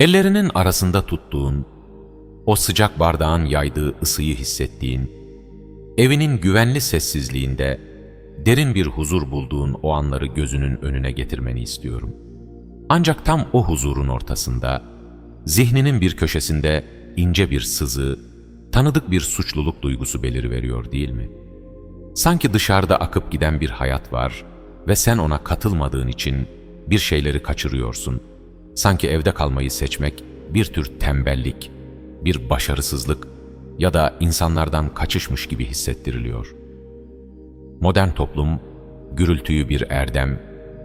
Ellerinin arasında tuttuğun, o sıcak bardağın yaydığı ısıyı hissettiğin, evinin güvenli sessizliğinde derin bir huzur bulduğun o anları gözünün önüne getirmeni istiyorum. Ancak tam o huzurun ortasında, zihninin bir köşesinde ince bir sızı, tanıdık bir suçluluk duygusu beliriveriyor değil mi? Sanki dışarıda akıp giden bir hayat var ve sen ona katılmadığın için bir şeyleri kaçırıyorsun. Sanki evde kalmayı seçmek bir tür tembellik, bir başarısızlık ya da insanlardan kaçışmış gibi hissettiriliyor. Modern toplum gürültüyü bir erdem,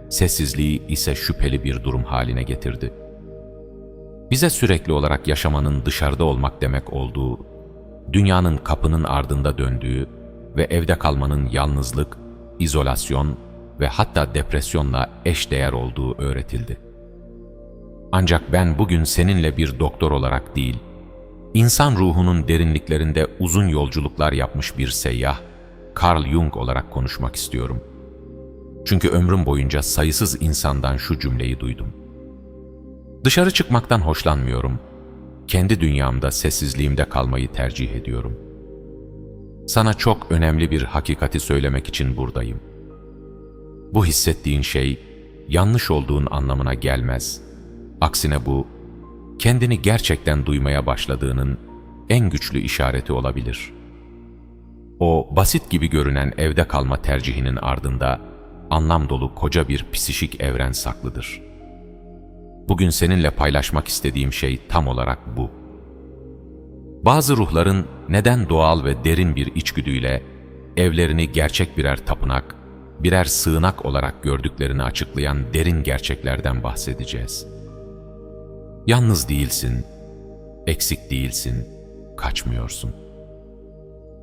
sessizliği ise şüpheli bir durum haline getirdi. Bize sürekli olarak yaşamanın dışarıda olmak demek olduğu, dünyanın kapının ardında döndüğü ve evde kalmanın yalnızlık, izolasyon ve hatta depresyonla eşdeğer olduğu öğretildi. Ancak ben bugün seninle bir doktor olarak değil, insan ruhunun derinliklerinde uzun yolculuklar yapmış bir seyyah, Carl Jung olarak konuşmak istiyorum. Çünkü ömrüm boyunca sayısız insandan şu cümleyi duydum. Dışarı çıkmaktan hoşlanmıyorum. Kendi dünyamda, sessizliğimde kalmayı tercih ediyorum. Sana çok önemli bir hakikati söylemek için buradayım. Bu hissettiğin şey yanlış olduğun anlamına gelmez. Aksine bu, kendini gerçekten duymaya başladığının en güçlü işareti olabilir. O basit gibi görünen evde kalma tercihinin ardında anlam dolu koca bir psişik evren saklıdır. Bugün seninle paylaşmak istediğim şey tam olarak bu. Bazı ruhların neden doğal ve derin bir içgüdüyle evlerini gerçek birer tapınak, birer sığınak olarak gördüklerini açıklayan derin gerçeklerden bahsedeceğiz. Yalnız değilsin, eksik değilsin, kaçmıyorsun.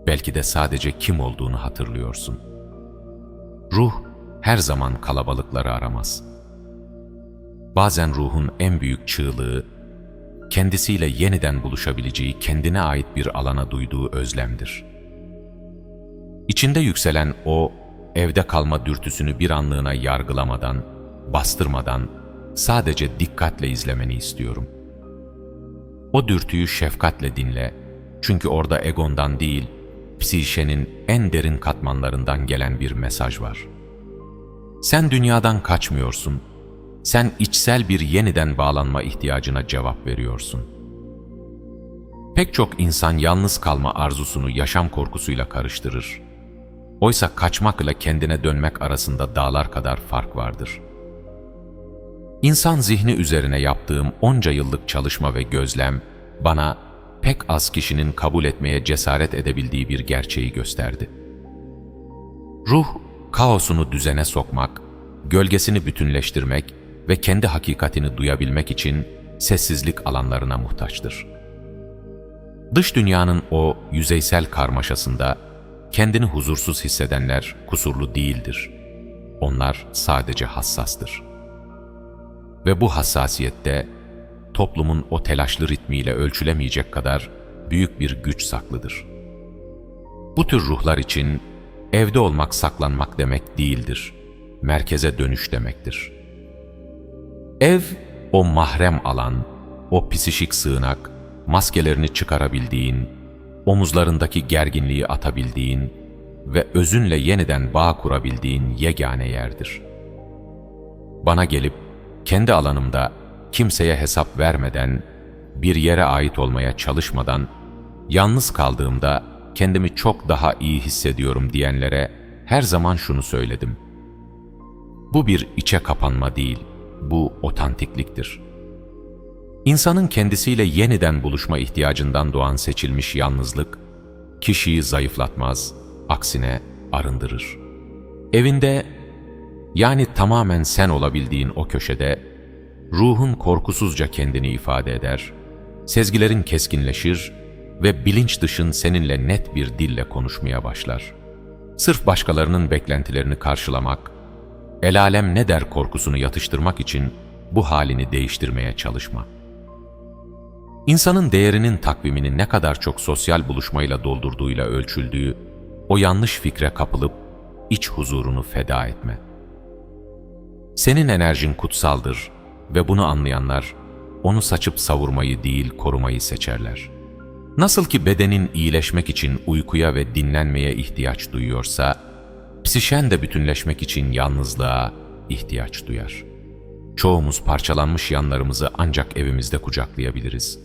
Belki de sadece kim olduğunu hatırlıyorsun. Ruh her zaman kalabalıkları aramaz. Bazen ruhun en büyük çığlığı, kendisiyle yeniden buluşabileceği kendine ait bir alana duyduğu özlemdir. İçinde yükselen o, evde kalma dürtüsünü bir anlığına yargılamadan, bastırmadan, sadece dikkatle izlemeni istiyorum. O dürtüyü şefkatle dinle, çünkü orada egondan değil, psişenin en derin katmanlarından gelen bir mesaj var. Sen dünyadan kaçmıyorsun, sen içsel bir yeniden bağlanma ihtiyacına cevap veriyorsun. Pek çok insan yalnız kalma arzusunu yaşam korkusuyla karıştırır. Oysa kaçmakla kendine dönmek arasında dağlar kadar fark vardır. İnsan zihni üzerine yaptığım onca yıllık çalışma ve gözlem bana pek az kişinin kabul etmeye cesaret edebildiği bir gerçeği gösterdi. Ruh, kaosunu düzene sokmak, gölgesini bütünleştirmek ve kendi hakikatini duyabilmek için sessizlik alanlarına muhtaçtır. Dış dünyanın o yüzeysel karmaşasında kendini huzursuz hissedenler kusurlu değildir. Onlar sadece hassastır. Ve bu hassasiyette toplumun o telaşlı ritmiyle ölçülemeyecek kadar büyük bir güç saklıdır. Bu tür ruhlar için evde olmak saklanmak demek değildir. Merkeze dönüş demektir. Ev o mahrem alan, o psişik sığınak, maskelerini çıkarabildiğin, omuzlarındaki gerginliği atabildiğin ve özünle yeniden bağ kurabildiğin yegane yerdir. Bana gelip kendi alanımda kimseye hesap vermeden, bir yere ait olmaya çalışmadan, yalnız kaldığımda kendimi çok daha iyi hissediyorum diyenlere her zaman şunu söyledim. Bu bir içe kapanma değil, bu otantikliktir. İnsanın kendisiyle yeniden buluşma ihtiyacından doğan seçilmiş yalnızlık, kişiyi zayıflatmaz, aksine arındırır. Evinde, yani tamamen sen olabildiğin o köşede, ruhun korkusuzca kendini ifade eder, sezgilerin keskinleşir ve bilinç dışın seninle net bir dille konuşmaya başlar. Sırf başkalarının beklentilerini karşılamak, el alem ne der korkusunu yatıştırmak için bu halini değiştirmeye çalışma. İnsanın değerinin takvimini ne kadar çok sosyal buluşmayla doldurduğuyla ölçüldüğü, o yanlış fikre kapılıp iç huzurunu feda etme. Senin enerjin kutsaldır ve bunu anlayanlar onu saçıp savurmayı değil korumayı seçerler. Nasıl ki bedenin iyileşmek için uykuya ve dinlenmeye ihtiyaç duyuyorsa, psişen de bütünleşmek için yalnızlığa ihtiyaç duyar. Çoğumuz parçalanmış yanlarımızı ancak evimizde kucaklayabiliriz.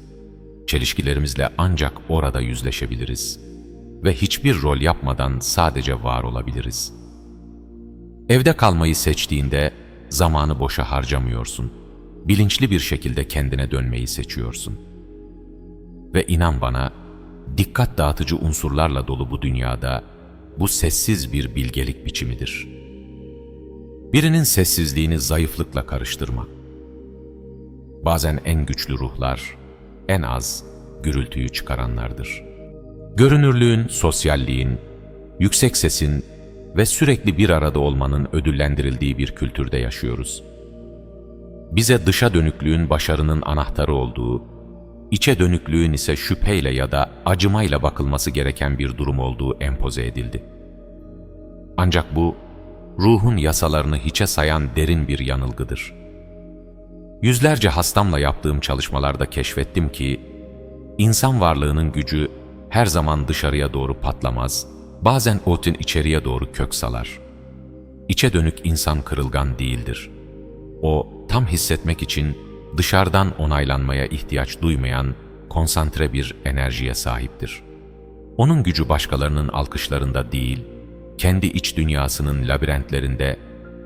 Çelişkilerimizle ancak orada yüzleşebiliriz. Ve hiçbir rol yapmadan sadece var olabiliriz. Evde kalmayı seçtiğinde zamanı boşa harcamıyorsun. Bilinçli bir şekilde kendine dönmeyi seçiyorsun. Ve inan bana, dikkat dağıtıcı unsurlarla dolu bu dünyada bu sessiz bir bilgelik biçimidir. Birinin sessizliğini zayıflıkla karıştırma. Bazen en güçlü ruhlar, en az gürültüyü çıkaranlardır. Görünürlüğün, sosyalliğin, yüksek sesin ve sürekli bir arada olmanın ödüllendirildiği bir kültürde yaşıyoruz. Bize dışa dönüklüğün başarının anahtarı olduğu, içe dönüklüğün ise şüpheyle ya da acımayla bakılması gereken bir durum olduğu empoze edildi. Ancak bu, ruhun yasalarını hiçe sayan derin bir yanılgıdır. Yüzlerce hastamla yaptığım çalışmalarda keşfettim ki, insan varlığının gücü her zaman dışarıya doğru patlamaz, bazen otin içeriye doğru kök salar. İçe dönük insan kırılgan değildir. O, tam hissetmek için dışarıdan onaylanmaya ihtiyaç duymayan konsantre bir enerjiye sahiptir. Onun gücü başkalarının alkışlarında değil, kendi iç dünyasının labirentlerinde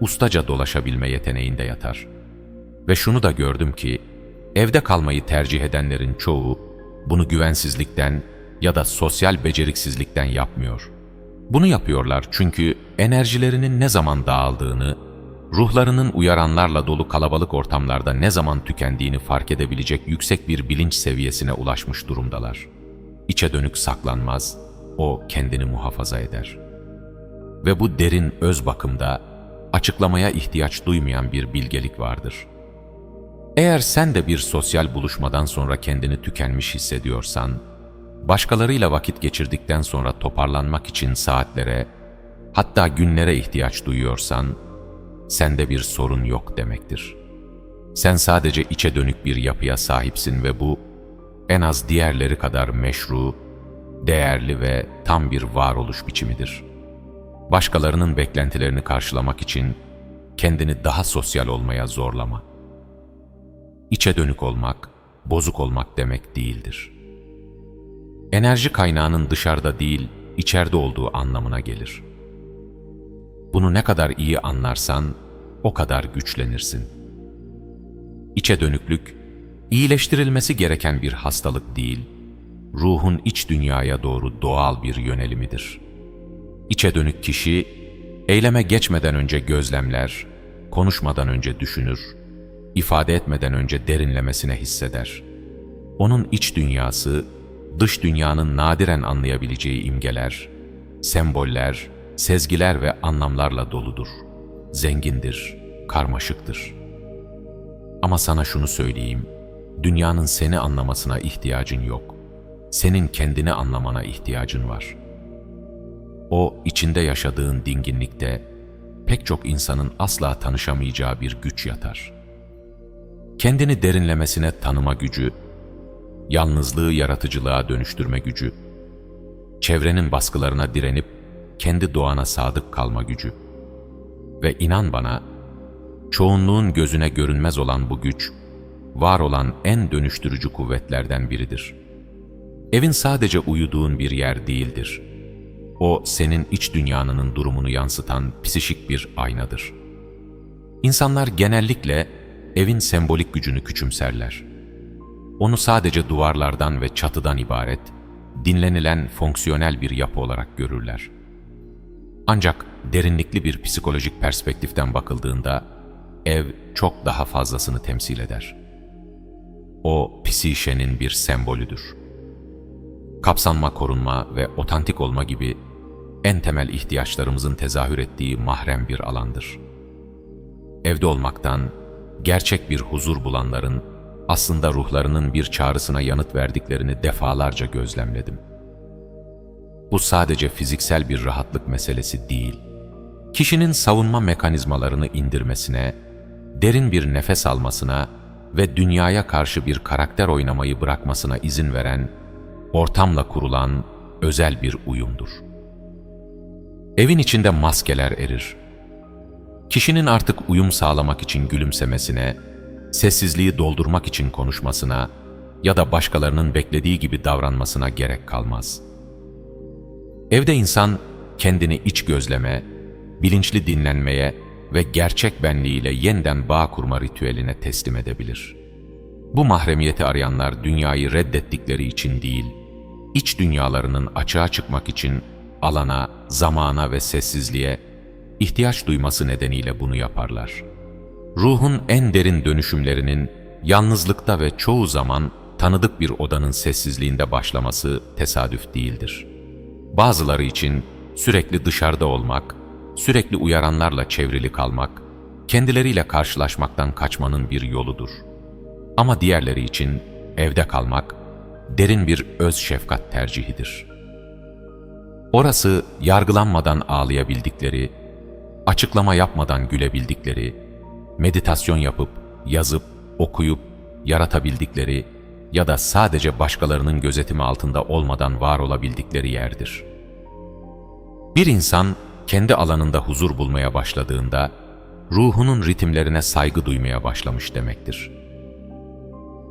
ustaca dolaşabilme yeteneğinde yatar. Ve şunu da gördüm ki, evde kalmayı tercih edenlerin çoğu, bunu güvensizlikten ya da sosyal beceriksizlikten yapmıyor. Bunu yapıyorlar çünkü enerjilerinin ne zaman dağıldığını, ruhlarının uyaranlarla dolu kalabalık ortamlarda ne zaman tükendiğini fark edebilecek yüksek bir bilinç seviyesine ulaşmış durumdalar. İçe dönük saklanmaz, o kendini muhafaza eder. Ve bu derin öz bakımda açıklamaya ihtiyaç duymayan bir bilgelik vardır. Eğer sen de bir sosyal buluşmadan sonra kendini tükenmiş hissediyorsan, başkalarıyla vakit geçirdikten sonra toparlanmak için saatlere, hatta günlere ihtiyaç duyuyorsan, sende bir sorun yok demektir. Sen sadece içe dönük bir yapıya sahipsin ve bu, en az diğerleri kadar meşru, değerli ve tam bir varoluş biçimidir. Başkalarının beklentilerini karşılamak için kendini daha sosyal olmaya zorlama. İçe dönük olmak, bozuk olmak demek değildir. Enerji kaynağının dışarıda değil, içeride olduğu anlamına gelir. Bunu ne kadar iyi anlarsan, o kadar güçlenirsin. İçe dönüklük, iyileştirilmesi gereken bir hastalık değil, ruhun iç dünyaya doğru doğal bir yönelimidir. İçe dönük kişi, eyleme geçmeden önce gözlemler, konuşmadan önce düşünür, ifade etmeden önce derinlemesine hisseder. Onun iç dünyası, dış dünyanın nadiren anlayabileceği imgeler, semboller, sezgiler ve anlamlarla doludur. Zengindir, karmaşıktır. Ama sana şunu söyleyeyim, dünyanın seni anlamasına ihtiyacın yok. Senin kendini anlamana ihtiyacın var. O içinde yaşadığın dinginlikte pek çok insanın asla tanışamayacağı bir güç yatar. Kendini derinlemesine tanıma gücü, yalnızlığı yaratıcılığa dönüştürme gücü, çevrenin baskılarına direnip kendi doğana sadık kalma gücü. Ve inan bana, çoğunluğun gözüne görünmez olan bu güç, var olan en dönüştürücü kuvvetlerden biridir. Evin sadece uyuduğun bir yer değildir. O, senin iç dünyanının durumunu yansıtan psişik bir aynadır. İnsanlar genellikle evin sembolik gücünü küçümserler. Onu sadece duvarlardan ve çatıdan ibaret, dinlenilen fonksiyonel bir yapı olarak görürler. Ancak derinlikli bir psikolojik perspektiften bakıldığında ev çok daha fazlasını temsil eder. O psişenin bir sembolüdür. Kapsanma, korunma ve otantik olma gibi en temel ihtiyaçlarımızın tezahür ettiği mahrem bir alandır. Evde olmaktan gerçek bir huzur bulanların aslında ruhlarının bir çağrısına yanıt verdiklerini defalarca gözlemledim. Bu sadece fiziksel bir rahatlık meselesi değil. Kişinin savunma mekanizmalarını indirmesine, derin bir nefes almasına ve dünyaya karşı bir karakter oynamayı bırakmasına izin veren, ortamla kurulan özel bir uyumdur. Evin içinde maskeler erir. Kişinin artık uyum sağlamak için gülümsemesine, sessizliği doldurmak için konuşmasına ya da başkalarının beklediği gibi davranmasına gerek kalmaz. Evde insan kendini iç gözleme, bilinçli dinlenmeye ve gerçek benliğiyle yeniden bağ kurma ritüeline teslim edebilir. Bu mahremiyeti arayanlar dünyayı reddettikleri için değil, iç dünyalarının açığa çıkmak için alana, zamana ve sessizliğe ihtiyaç duyması nedeniyle bunu yaparlar. Ruhun en derin dönüşümlerinin yalnızlıkta ve çoğu zaman tanıdık bir odanın sessizliğinde başlaması tesadüf değildir. Bazıları için sürekli dışarıda olmak, sürekli uyaranlarla çevrili kalmak, kendileriyle karşılaşmaktan kaçmanın bir yoludur. Ama diğerleri için evde kalmak, derin bir öz şefkat tercihidir. Orası yargılanmadan ağlayabildikleri, açıklama yapmadan gülebildikleri, meditasyon yapıp, yazıp, okuyup, yaratabildikleri ya da sadece başkalarının gözetimi altında olmadan var olabildikleri yerdir. Bir insan kendi alanında huzur bulmaya başladığında, ruhunun ritimlerine saygı duymaya başlamış demektir.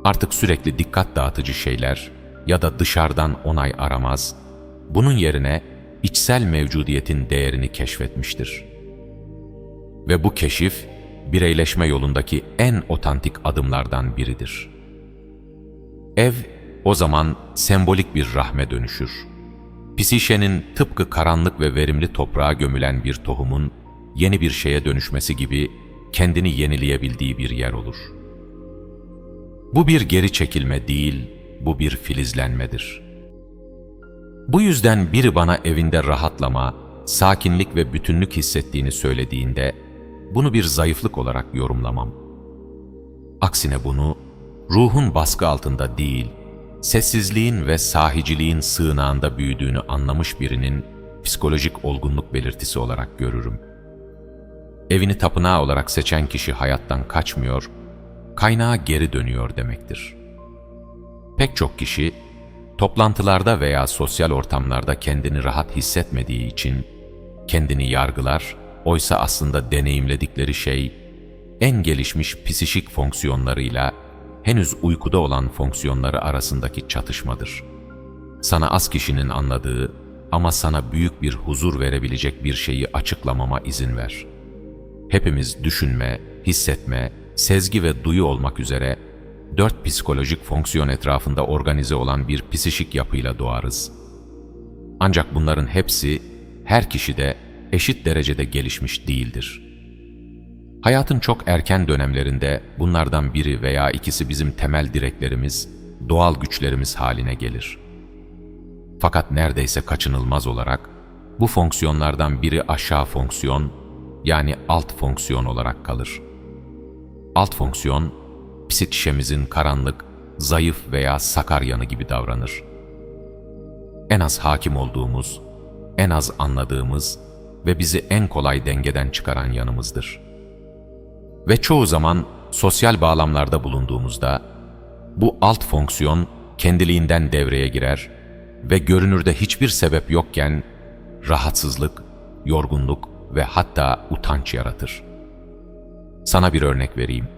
Artık sürekli dikkat dağıtıcı şeyler ya da dışarıdan onay aramaz, bunun yerine içsel mevcudiyetin değerini keşfetmiştir. Ve bu keşif, bireyleşme yolundaki en otantik adımlardan biridir. Ev, o zaman sembolik bir rahme dönüşür. Psişenin tıpkı karanlık ve verimli toprağa gömülen bir tohumun yeni bir şeye dönüşmesi gibi kendini yenileyebildiği bir yer olur. Bu bir geri çekilme değil, bu bir filizlenmedir. Bu yüzden biri bana evinde rahatlama, sakinlik ve bütünlük hissettiğini söylediğinde, bunu bir zayıflık olarak yorumlamam. Aksine bunu, ruhun baskı altında değil, sessizliğin ve sahiciliğin sığınağında büyüdüğünü anlamış birinin psikolojik olgunluk belirtisi olarak görürüm. Evini tapınağı olarak seçen kişi hayattan kaçmıyor, kaynağa geri dönüyor demektir. Pek çok kişi, toplantılarda veya sosyal ortamlarda kendini rahat hissetmediği için kendini yargılar, oysa aslında deneyimledikleri şey, en gelişmiş psişik fonksiyonlarıyla henüz uykuda olan fonksiyonları arasındaki çatışmadır. Sana az kişinin anladığı ama sana büyük bir huzur verebilecek bir şeyi açıklamama izin ver. Hepimiz düşünme, hissetme, sezgi ve duyu olmak üzere dört psikolojik fonksiyon etrafında organize olan bir psişik yapıyla doğarız. Ancak bunların hepsi her kişide eşit derecede gelişmiş değildir.'' Hayatın çok erken dönemlerinde bunlardan biri veya ikisi bizim temel direklerimiz, doğal güçlerimiz haline gelir. Fakat neredeyse kaçınılmaz olarak bu fonksiyonlardan biri aşağı fonksiyon yani alt fonksiyon olarak kalır. Alt fonksiyon, psikişemizin karanlık, zayıf veya sakar yanı gibi davranır. En az hakim olduğumuz, en az anladığımız ve bizi en kolay dengeden çıkaran yanımızdır.'' Ve çoğu zaman sosyal bağlamlarda bulunduğumuzda bu alt fonksiyon kendiliğinden devreye girer ve görünürde hiçbir sebep yokken rahatsızlık, yorgunluk ve hatta utanç yaratır. Sana bir örnek vereyim.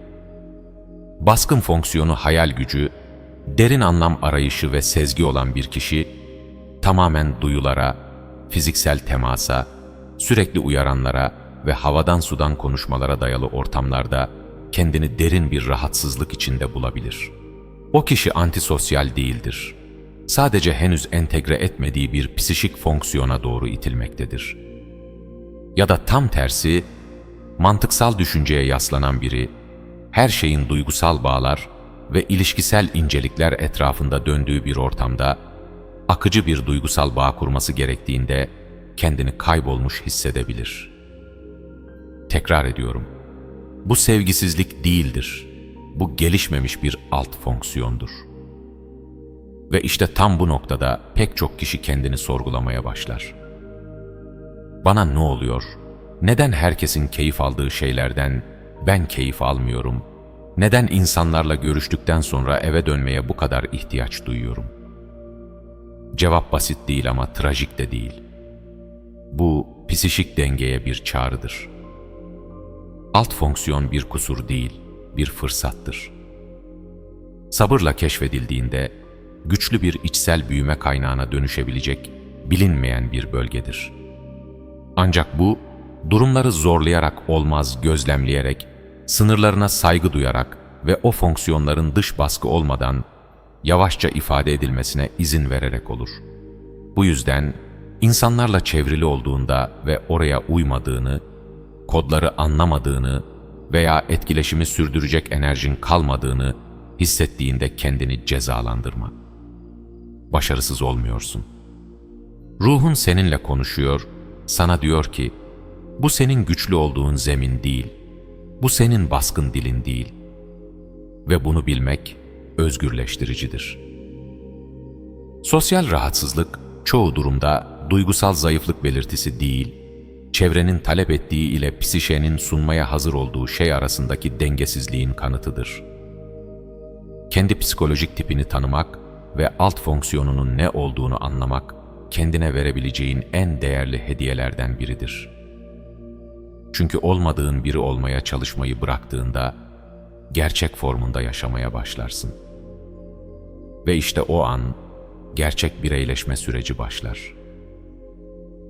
Baskın fonksiyonu hayal gücü, derin anlam arayışı ve sezgi olan bir kişi, tamamen duyulara, fiziksel temasa, sürekli uyaranlara ve havadan sudan konuşmalara dayalı ortamlarda kendini derin bir rahatsızlık içinde bulabilir. O kişi antisosyal değildir. Sadece henüz entegre etmediği bir psişik fonksiyona doğru itilmektedir. Ya da tam tersi, mantıksal düşünceye yaslanan biri, her şeyin duygusal bağlar ve ilişkisel incelikler etrafında döndüğü bir ortamda, akıcı bir duygusal bağ kurması gerektiğinde kendini kaybolmuş hissedebilir.'' Tekrar ediyorum. Bu sevgisizlik değildir. Bu gelişmemiş bir alt fonksiyondur. Ve işte tam bu noktada pek çok kişi kendini sorgulamaya başlar. Bana ne oluyor? Neden herkesin keyif aldığı şeylerden ben keyif almıyorum? neden insanlarla görüştükten sonra eve dönmeye bu kadar ihtiyaç duyuyorum? Cevap basit değil ama trajik de değil. Bu psişik dengeye bir çağrıdır. Alt fonksiyon bir kusur değil, bir fırsattır. Sabırla keşfedildiğinde güçlü bir içsel büyüme kaynağına dönüşebilecek bilinmeyen bir bölgedir. Ancak bu durumları zorlayarak olmaz gözlemleyerek, sınırlarına saygı duyarak ve o fonksiyonların dış baskı olmadan yavaşça ifade edilmesine izin vererek olur. Bu yüzden insanlarla çevrili olduğunda ve oraya uymadığını, kodları anlamadığını veya etkileşimi sürdürecek enerjin kalmadığını hissettiğinde kendini cezalandırma. Başarısız olmuyorsun. Ruhun seninle konuşuyor, sana diyor ki, bu senin güçlü olduğun zemin değil, bu senin baskın dilin değil. Ve bunu bilmek özgürleştiricidir. Sosyal rahatsızlık çoğu durumda duygusal zayıflık belirtisi değil, çevrenin talep ettiği ile psişenin sunmaya hazır olduğu şey arasındaki dengesizliğin kanıtıdır. Kendi psikolojik tipini tanımak ve alt fonksiyonunun ne olduğunu anlamak, kendine verebileceğin en değerli hediyelerden biridir. Çünkü olmadığın biri olmaya çalışmayı bıraktığında, gerçek formunda yaşamaya başlarsın. Ve işte o an, gerçek bireyleşme süreci başlar.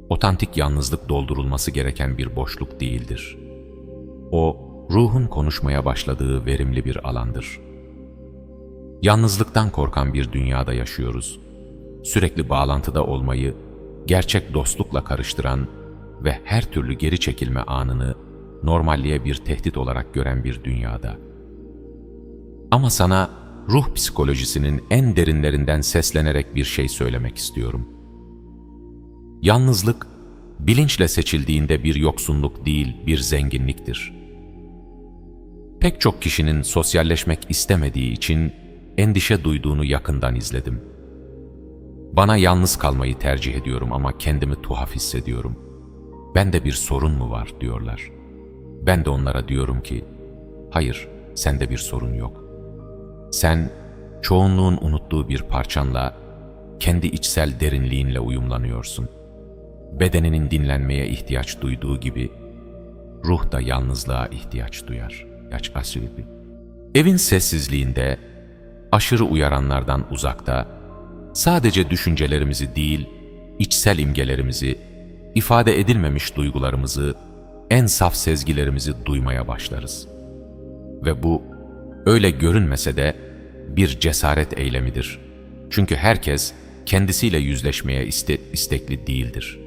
Otantik yalnızlık doldurulması gereken bir boşluk değildir. O, ruhun konuşmaya başladığı verimli bir alandır. Yalnızlıktan korkan bir dünyada yaşıyoruz. Sürekli bağlantıda olmayı, gerçek dostlukla karıştıran ve her türlü geri çekilme anını normalliğe bir tehdit olarak gören bir dünyada. Ama sana ruh psikolojisinin en derinlerinden seslenerek bir şey söylemek istiyorum. Yalnızlık, bilinçle seçildiğinde bir yoksunluk değil, bir zenginliktir. Pek çok kişinin sosyalleşmek istemediği için endişe duyduğunu yakından izledim. Bana yalnız kalmayı tercih ediyorum ama kendimi tuhaf hissediyorum. Bende bir sorun mu var diyorlar. Ben de onlara diyorum ki, hayır, sende bir sorun yok. Sen, çoğunluğun unuttuğu bir parçanla, kendi içsel derinliğinle uyumlanıyorsun. Bedeninin dinlenmeye ihtiyaç duyduğu gibi, ruh da yalnızlığa ihtiyaç duyar. Yaç asili. Evin sessizliğinde, aşırı uyaranlardan uzakta, sadece düşüncelerimizi değil, içsel imgelerimizi, ifade edilmemiş duygularımızı, en saf sezgilerimizi duymaya başlarız. Ve bu, öyle görünmese de bir cesaret eylemidir. Çünkü herkes kendisiyle yüzleşmeye iste istekli değildir.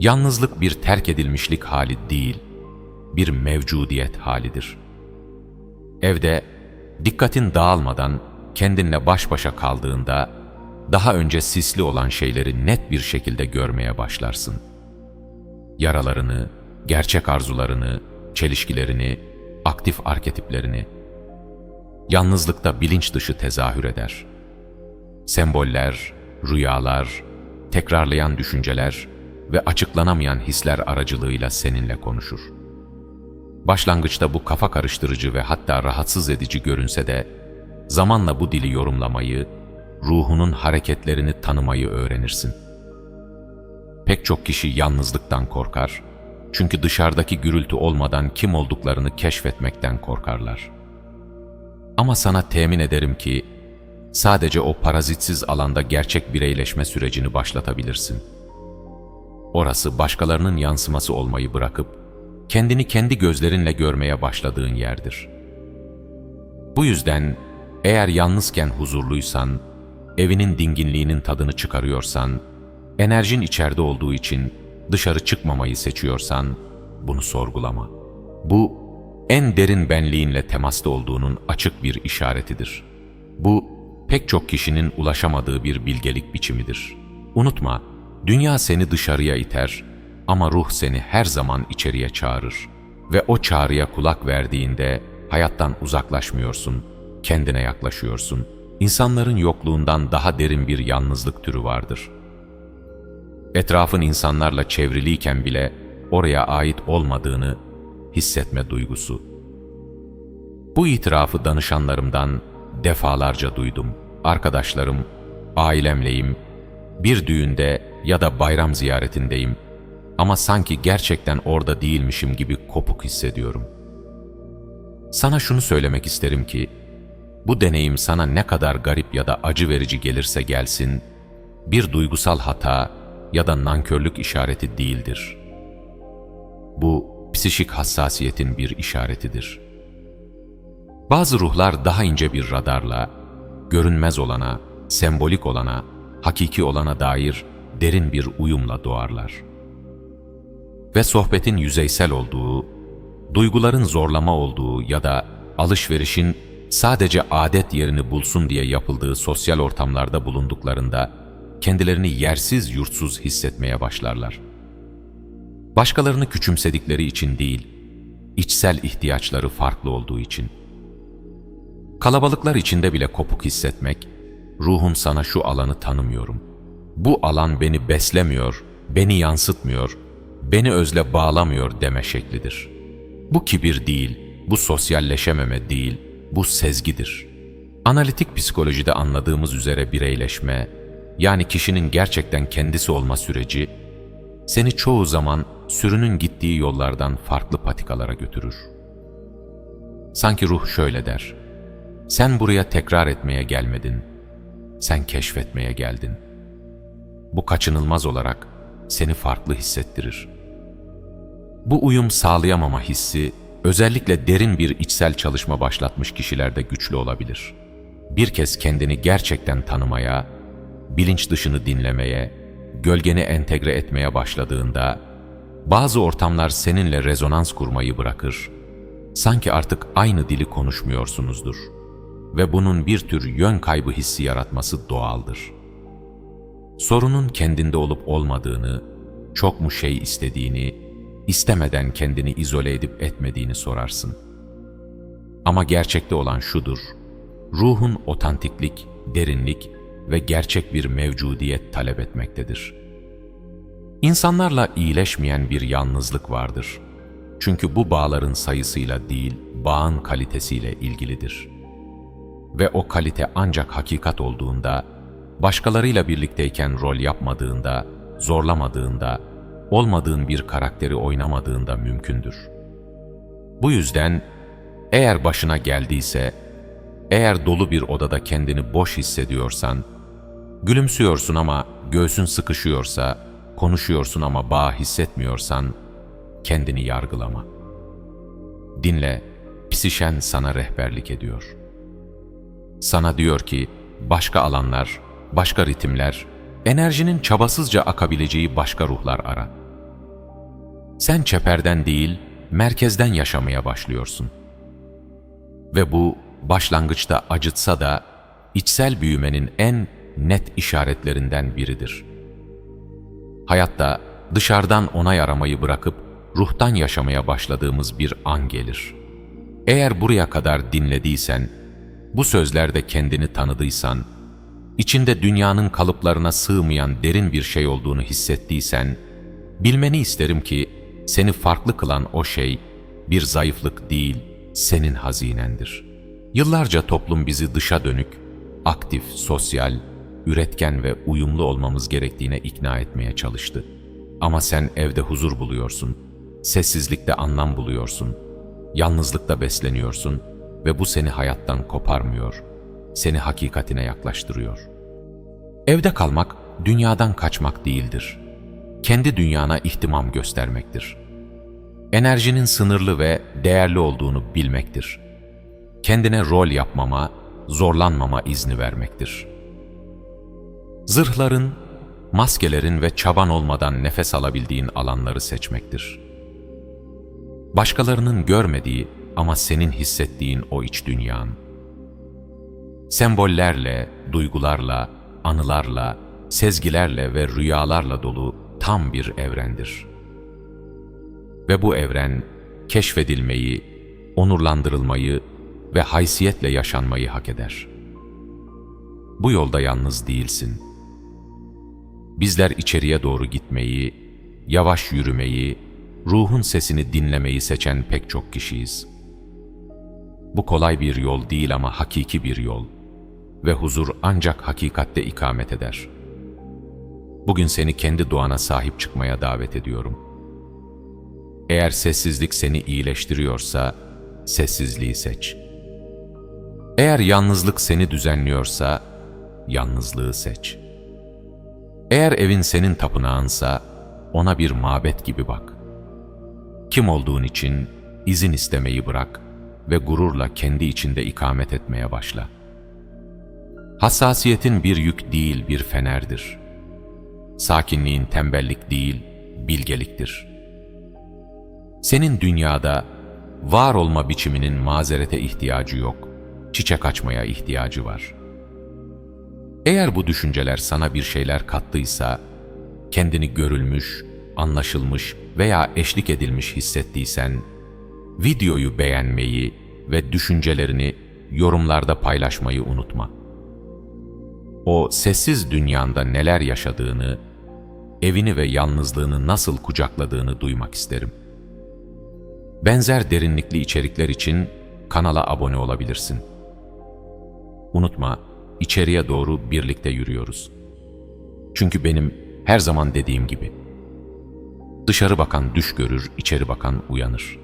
Yalnızlık bir terk edilmişlik hali değil, bir mevcudiyet halidir. Evde dikkatin dağılmadan kendinle baş başa kaldığında daha önce sisli olan şeyleri net bir şekilde görmeye başlarsın. Yaralarını, gerçek arzularını, çelişkilerini, aktif arketiplerini. Yalnızlıkta bilinç dışı tezahür eder. Semboller, rüyalar, tekrarlayan düşünceler ve açıklanamayan hisler aracılığıyla seninle konuşur. Başlangıçta bu kafa karıştırıcı ve hatta rahatsız edici görünse de, zamanla bu dili yorumlamayı, ruhunun hareketlerini tanımayı öğrenirsin. Pek çok kişi yalnızlıktan korkar, çünkü dışarıdaki gürültü olmadan kim olduklarını keşfetmekten korkarlar. Ama sana temin ederim ki, sadece o parazitsiz alanda gerçek bireyleşme sürecini başlatabilirsin. Orası başkalarının yansıması olmayı bırakıp, kendini kendi gözlerinle görmeye başladığın yerdir. Bu yüzden eğer yalnızken huzurluysan, evinin dinginliğinin tadını çıkarıyorsan, enerjin içeride olduğu için dışarı çıkmamayı seçiyorsan, bunu sorgulama. Bu, en derin benliğinle temasta olduğunun açık bir işaretidir. Bu, pek çok kişinin ulaşamadığı bir bilgelik biçimidir. Unutma, dünya seni dışarıya iter ama ruh seni her zaman içeriye çağırır. Ve o çağrıya kulak verdiğinde hayattan uzaklaşmıyorsun, kendine yaklaşıyorsun. İnsanların yokluğundan daha derin bir yalnızlık türü vardır. Etrafın insanlarla çevriliyken bile oraya ait olmadığını hissetme duygusu. Bu itirafı danışanlarımdan defalarca duydum. Arkadaşlarım, ailemleyim, bir düğünde ya da bayram ziyaretindeyim ama sanki gerçekten orada değilmişim gibi kopuk hissediyorum. Sana şunu söylemek isterim ki, bu deneyim sana ne kadar garip ya da acı verici gelirse gelsin, bir duygusal hata ya da nankörlük işareti değildir. Bu, psişik hassasiyetin bir işaretidir. Bazı ruhlar daha ince bir radarla, görünmez olana, sembolik olana, hakiki olana dair derin bir uyumla doğarlar. Ve sohbetin yüzeysel olduğu, duyguların zorlama olduğu ya da alışverişin sadece adet yerini bulsun diye yapıldığı sosyal ortamlarda bulunduklarında kendilerini yersiz yurtsuz hissetmeye başlarlar. Başkalarını küçümsedikleri için değil, içsel ihtiyaçları farklı olduğu için. Kalabalıklar içinde bile kopuk hissetmek, ruhum sana şu alanı tanımıyorum. Bu alan beni beslemiyor, beni yansıtmıyor, beni özle bağlamıyor deme şeklidir. Bu kibir değil, bu sosyalleşememe değil, bu sezgidir. Analitik psikolojide anladığımız üzere bireyleşme, yani kişinin gerçekten kendisi olma süreci, seni çoğu zaman sürünün gittiği yollardan farklı patikalara götürür. Sanki ruh şöyle der, sen buraya tekrar etmeye gelmedin, sen keşfetmeye geldin. Bu kaçınılmaz olarak seni farklı hissettirir. Bu uyum sağlayamama hissi, özellikle derin bir içsel çalışma başlatmış kişilerde güçlü olabilir. Bir kez kendini gerçekten tanımaya, bilinç dışını dinlemeye, gölgeni entegre etmeye başladığında, bazı ortamlar seninle rezonans kurmayı bırakır. Sanki artık aynı dili konuşmuyorsunuzdur. Ve bunun bir tür yön kaybı hissi yaratması doğaldır. Sorunun kendinde olup olmadığını, çok mu şey istediğini, istemeden kendini izole edip etmediğini sorarsın. Ama gerçekte olan şudur, ruhun otantiklik, derinlik ve gerçek bir mevcudiyet talep etmektedir. İnsanlarla iyileşmeyen bir yalnızlık vardır. Çünkü bu bağların sayısıyla değil, bağın kalitesiyle ilgilidir. Ve o kalite ancak hakikat olduğunda, başkalarıyla birlikteyken rol yapmadığında, zorlamadığında, olmadığın bir karakteri oynamadığında mümkündür. Bu yüzden eğer başına geldiyse, eğer dolu bir odada kendini boş hissediyorsan, gülümsüyorsun ama göğsün sıkışıyorsa, konuşuyorsun ama bağ hissetmiyorsan, kendini yargılama. Dinle, psişen sana rehberlik ediyor. Sana diyor ki, başka alanlar, başka ritimler, enerjinin çabasızca akabileceği başka ruhlar ara. Sen çeperden değil, merkezden yaşamaya başlıyorsun. Ve bu, başlangıçta acıtsa da, içsel büyümenin en net işaretlerinden biridir. Hayatta dışarıdan onay aramayı bırakıp ruhtan yaşamaya başladığımız bir an gelir. Eğer buraya kadar dinlediysen, bu sözlerde kendini tanıdıysan, içinde dünyanın kalıplarına sığmayan derin bir şey olduğunu hissettiysen, bilmeni isterim ki seni farklı kılan o şey bir zayıflık değil, senin hazinendir. Yıllarca toplum bizi dışa dönük, aktif, sosyal, üretken ve uyumlu olmamız gerektiğine ikna etmeye çalıştı. Ama sen evde huzur buluyorsun, sessizlikte anlam buluyorsun, yalnızlıkta besleniyorsun ve bu seni hayattan koparmıyor, seni hakikatine yaklaştırıyor. Evde kalmak, dünyadan kaçmak değildir. Kendi dünyana ihtimam göstermektir. Enerjinin sınırlı ve değerli olduğunu bilmektir. Kendine rol yapmama, zorlanmama izni vermektir.'' Zırhların, maskelerin ve çaban olmadan nefes alabildiğin alanları seçmektir. Başkalarının görmediği ama senin hissettiğin o iç dünyan. Sembollerle, duygularla, anılarla, sezgilerle ve rüyalarla dolu tam bir evrendir. Ve bu evren keşfedilmeyi, onurlandırılmayı ve haysiyetle yaşanmayı hak eder. Bu yolda yalnız değilsin.'' Bizler içeriye doğru gitmeyi, yavaş yürümeyi, ruhun sesini dinlemeyi seçen pek çok kişiyiz. Bu kolay bir yol değil ama hakiki bir yol ve huzur ancak hakikatte ikamet eder. Bugün seni kendi doğana sahip çıkmaya davet ediyorum. Eğer sessizlik seni iyileştiriyorsa, sessizliği seç. Eğer yalnızlık seni düzenliyorsa, yalnızlığı seç. Eğer evin senin tapınağınsa, ona bir mabet gibi bak. Kim olduğun için izin istemeyi bırak ve gururla kendi içinde ikamet etmeye başla. Hassasiyetin bir yük değil bir fenerdir. Sakinliğin tembellik değil, bilgeliktir. Senin dünyada var olma biçiminin mazerete ihtiyacı yok, çiçek açmaya ihtiyacı var. Eğer bu düşünceler sana bir şeyler kattıysa, kendini görülmüş, anlaşılmış veya eşlik edilmiş hissettiysen, videoyu beğenmeyi ve düşüncelerini yorumlarda paylaşmayı unutma. O sessiz dünyanda neler yaşadığını, evini ve yalnızlığını nasıl kucakladığını duymak isterim. Benzer derinlikli içerikler için kanala abone olabilirsin. Unutma, içeriye doğru birlikte yürüyoruz. Çünkü benim her zaman dediğim gibi, dışarı bakan düş görür, içeri bakan uyanır.''